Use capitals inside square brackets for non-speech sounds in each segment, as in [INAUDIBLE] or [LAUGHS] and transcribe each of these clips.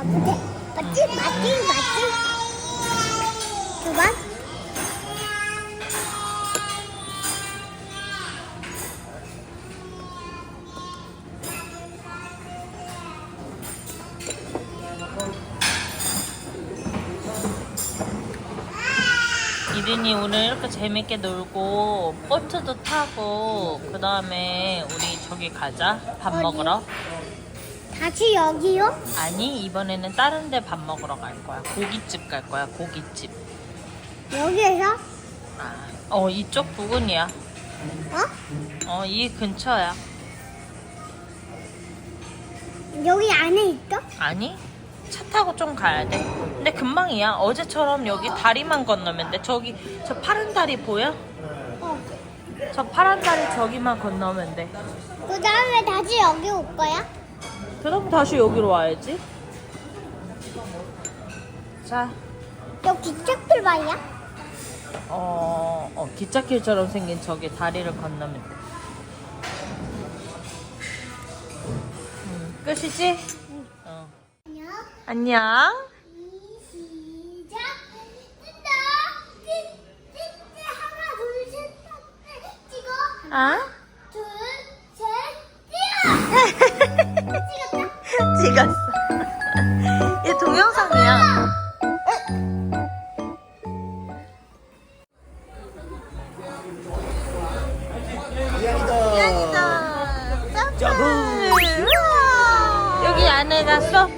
가보게 맞지? 맞지? 맞지? 두 번. 이든이 오늘 이렇게 재밌게 놀고 보트도 타고 그 다음에 우리 저기 가자. 밥? 먹으러 다시 여기요? 아니 이번에는 다른 데 밥 먹으러 갈 거야 고깃집 갈 거야 고깃집 여기에서? 아, 어 이쪽 부근이야 어? 어 이 근처야 여기 안에 있어? 아니 차 타고 좀 가야 돼 근데 금방이야 어제처럼 여기 다리만 건너면 돼 저기 저 파란 다리 보여? 어. 저 파란 다리 저기만 건너면 돼 그 다음에 다시 여기 올 거야? 그럼 다시 여기로 와야지 자 여기 짝풀바이야? 어, 어, 기찻길처럼 생긴 저기 다리를 건너면 돼. 음, 끝이지? 어. 안녕. 안녕. 시작. 뜬다. 뜬, 뜬, 뜬. 하나, 둘, 셋, 넷. 찍어. 아? 둘, 셋, 찍어. 찍었다. 찍었어. [LAUGHS] 얘 동영상이야. 미안이다. 점프. 우와. 여기 안에 갔어?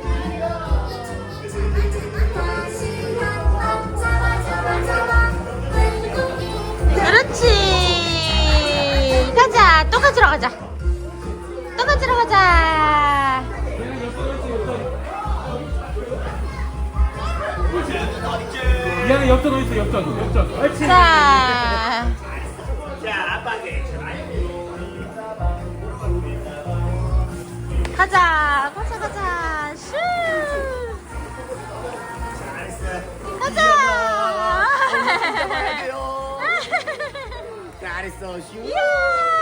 그렇지. 가자. 또 가지러 가자. 미안해 역전 어디 있어 역전 역전 그렇지 자. 가자. 가자, 가자. 슈. 가자. [LAUGHS] 잘했어 슈. 이야.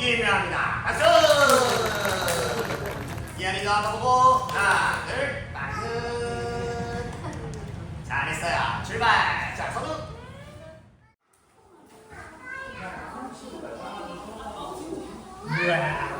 예배합니다. 박수! 이한이도 한번 보고 하나, 둘, 박수! 잘했어요. 출발! 자, 선우! 예나!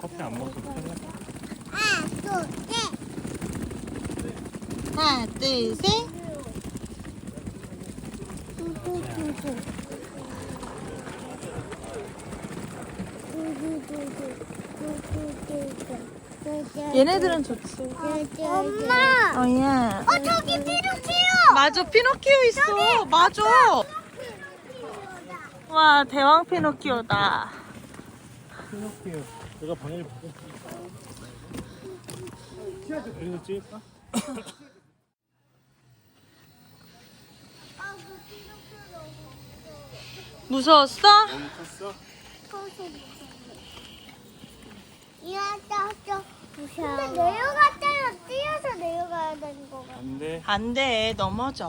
커피 안 먹어도 편해. 하나, 둘, 셋. 하나 둘셋 얘네들은 좋지 엄마. 어야 어 저기 피노키오. 맞아 피노키오 있어 맞아 와 대왕 피노키오다 피노키오. 내가 방해를 받고. 여기서 찍을까? 무서웠어? 너무 컸어? 이어서 무서워. 근데 내려갔잖아. 뛰어서 내려가야 되는 거가. 안 돼. 안 돼 넘어져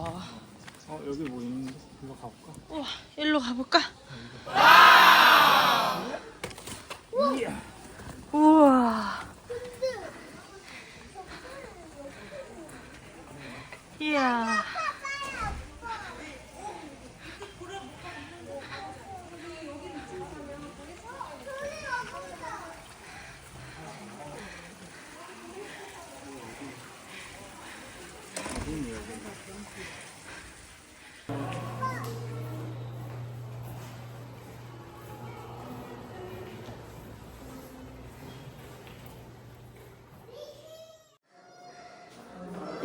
어, 여기 뭐 있는데? 이거 가볼까? 우와 일로 가볼까? 우 와. 이야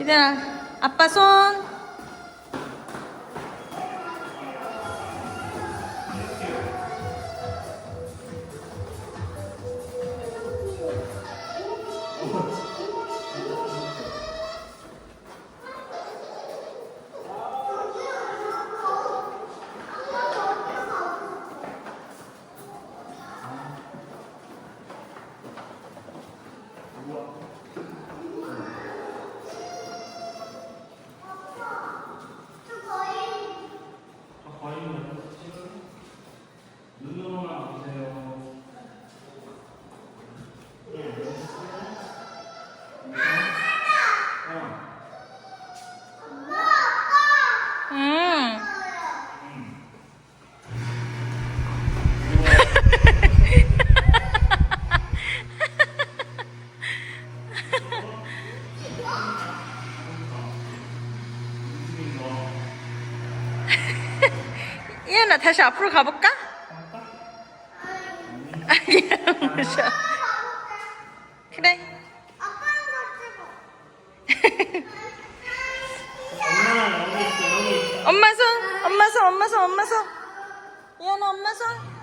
이들아 아빠 손 이현아 다시 앞으로 가볼까? 아니야 무셔 그래. 엄마 손 엄마 손 엄마 손 엄마 손. 이현아 엄마 손